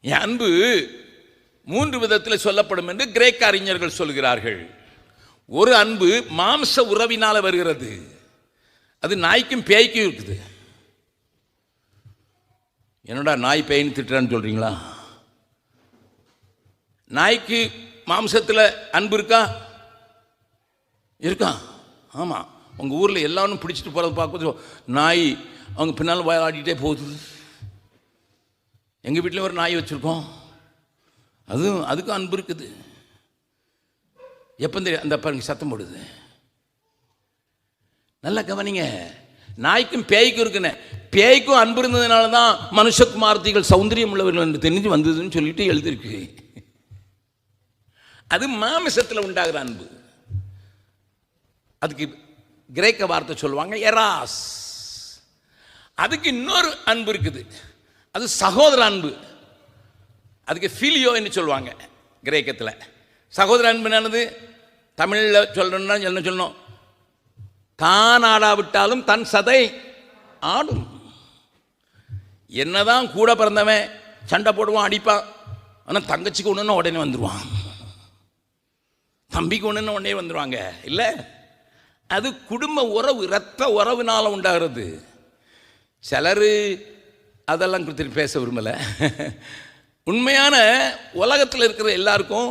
என் அன்பு மூன்று விதத்தில் சொல்லப்படும் என்று கிரேக்க அறிஞர்கள் சொல்கிறார்கள். ஒரு அன்பு மாம்ச உறவினால் வருகிறது. அது நாய்க்கும் பேய்க்கும் இருக்குது. என்னடா நாய் பேய்னு திட்டுறான்னு சொல்கிறீங்களா நாய்க்கு மாம்சத்தில் அன்பு இருக்கா? இருக்கா? ஆமாம் உங்கள் ஊரில் எல்லாரும் பிடிச்சிட்டு போகிறது பார்க்கும் நாய் அவங்க பின்னால் விளையாடிட்டே போகுது. எங்கள் வீட்டில் ஒரு நாய் வச்சுருக்கோம். அதுவும் அதுக்கும் அன்பு இருக்குது. எப்போ தெரியும்? அந்த பாருங்க சத்தம் போடுது. நல்லா கவனிங்க. நாய்க்கும் பேய்க்கும் இருக்குன்னு. பேய்க்கும் அன்பு இருந்ததுனால தான் மனுஷகுமார்த்திகள் சௌந்தரியம் உள்ளவர்கள் என்று தெரிஞ்சு வந்ததுன்னு சொல்லிட்டு எழுதியிருக்கு. அது மாமிசத்தில் உண்டாகிற அன்பு. அதுக்கு கிரேக்க வார்த்தை சொல்லுவாங்க எராஸ். அதுக்கு இன்னொரு அன்பு இருக்குது. அது சகோதர அன்பு அதுக்கு ஃபிலியோ என்று சொல்லுவாங்க கிரேக்கத்தில். சகோதர அன்பு என்னது? தமிழில் சொல்லணும்னா என்ன சொல்லணும்? தான் ஆடாவிட்டாலும் தன் சதை ஆடும். என்னதான் கூட பிறந்தவன் சண்டை போடுவான் அடிப்பான் ஆனால் தங்கச்சிக்கு ஒன்றுன்னா உடனே வந்துடுவான் தம்பிக்கு ஒன்றுன்னா உடனே வந்துடுவாங்க இல்லை? அது குடும்ப உறவு இரத்த உறவுனால உண்டாகிறது. சிலர் அதெல்லாம் கொடுத்துட்டு பேச விரும்பலை. உண்மையான உலகத்தில் இருக்கிற எல்லாருக்கும்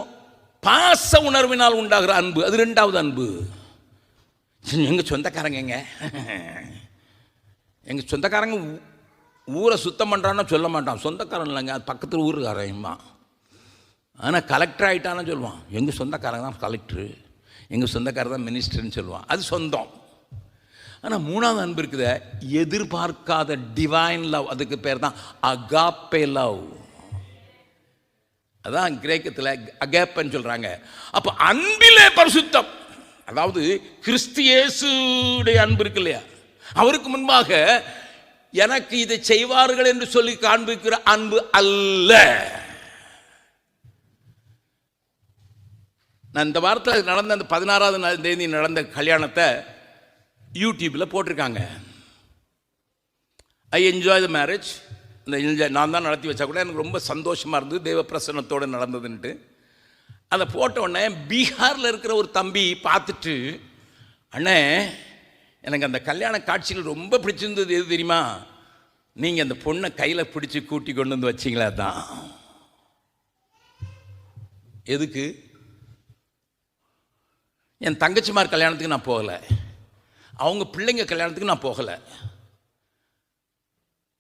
பாச உணர்வினால் உண்டாகிற அன்பு அது ரெண்டாவது அன்பு. எங்கள் சொந்தக்காரங்க எங்கள் சொந்தக்காரங்க ஊரை சுத்தம் பண்ணுறான்னு சொல்ல மாட்டான். சொந்தக்காரன் இல்லைங்க அது பக்கத்தில் ஊருக்காரன்மா ஆனால் கலெக்டர் ஆகிட்டான்னு சொல்லுவான். எங்கள் சொந்தக்காரங்க தான் கலெக்டரு எங்கள் சொந்தக்காரர் தான் மினிஸ்டர்னு சொல்லுவான். அது சொந்தம். ஆனால் மூணாவது அன்பு இருக்குத எதிர்பார்க்காத டிவைன் லவ் அதுக்கு பேர் தான் அகாப்பே லவ் அதான் கிரேக்கத்தில் அகேப்பன்னு சொல்கிறாங்க அப்போ அன்பிலே பரிசுத்தம். அதாவது கிறிஸ்தியேசுடைய அன்பு இருக்கு இல்லையா? அவருக்கு முன்பாக எனக்கு இதை செய்வார்கள் என்று சொல்லி காண்பிக்கிற அன்பு அல்ல. நான் இந்த வாரத்தில் நடந்த அந்த பதினாறாவது தேதி நடந்த கல்யாணத்தை யூடியூப்பில் போட்டிருக்காங்க. ஐ என்ஜாய் த மேரேஜ் இந்த என்ஜாய் நான் தான் நடத்தி வச்சா கூட எனக்கு ரொம்ப சந்தோஷமாக இருந்தது. தெய்வ பிரசன்னத்தோடு நடந்ததுன்ட்டு. அதை போட்ட உடனே பீகாரில் இருக்கிற ஒரு தம்பி பார்த்துட்டு அண்ணே எனக்கு அந்த கல்யாண காட்சிகள் ரொம்ப பிடிச்சிருந்தது. எது தெரியுமா? நீங்கள் அந்த பொண்ணை கையில் பிடிச்சி கூட்டி கொண்டு வந்து வச்சிங்களா தான் எதுக்கு? என் தங்கச்சிமார் கல்யாணத்துக்கு நான் போகலை. அவங்க பிள்ளைங்க கல்யாணத்துக்கு நான் போகலை.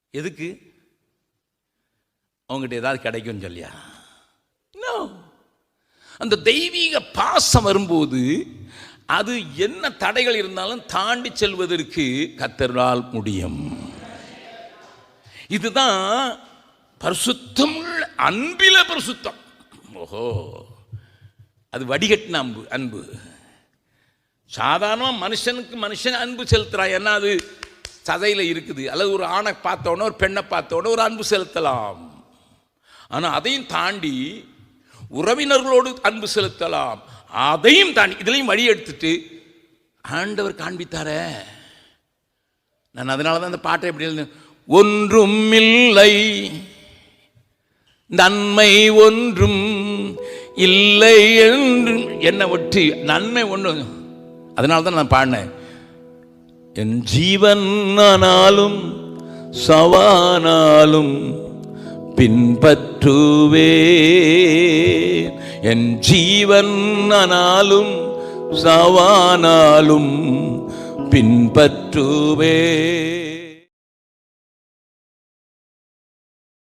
எதுக்கு? அவங்ககிட்ட ஏதாவது கிடைக்கும்னு சொல்லியா? அந்த தெய்வீக பாசம் வரும்போது அது என்ன தடைகள் இருந்தாலும் தாண்டி செல்வதற்கு கத்தரால் முடியும். இதுதான் பரிசுத்தம் அன்பில பரிசுத்தம். ஓஹோ. அது வடிகட்டின அன்பு அன்பு. சாதாரணமாக மனுஷனுக்கு மனுஷன் அன்பு செலுத்துகிறான் ஏன்னா அது? சதையில் இருக்குது. அல்லது ஒரு ஆணை பார்த்தோன்னே ஒரு பெண்ணை பார்த்தோன்னே ஒரு அன்பு செலுத்தலாம். ஆனால் அதையும் தாண்டி உறவினர்களோடு அன்பு செலுத்தலாம். அதையும் தாண்டி இதுலையும் வழி எடுத்துட்டு ஆண்டவர் காண்பித்தாரே. நான் அதனால தான் அந்த பாட்டை எப்படி எழுதினேன். ஒன்றும் இல்லை. நன்மை ஒன்றும் இல்லை என்றும் என்னை ஒற்றி நன்மை ஒன்று அதனால தான் நான் பாடினேன். என் ஜீவன் ஆனாலும் சவானாலும் பின்பற்றுவே என் ஜீவன் ஆனாலும் சவானாலும் பின்பற்றுவே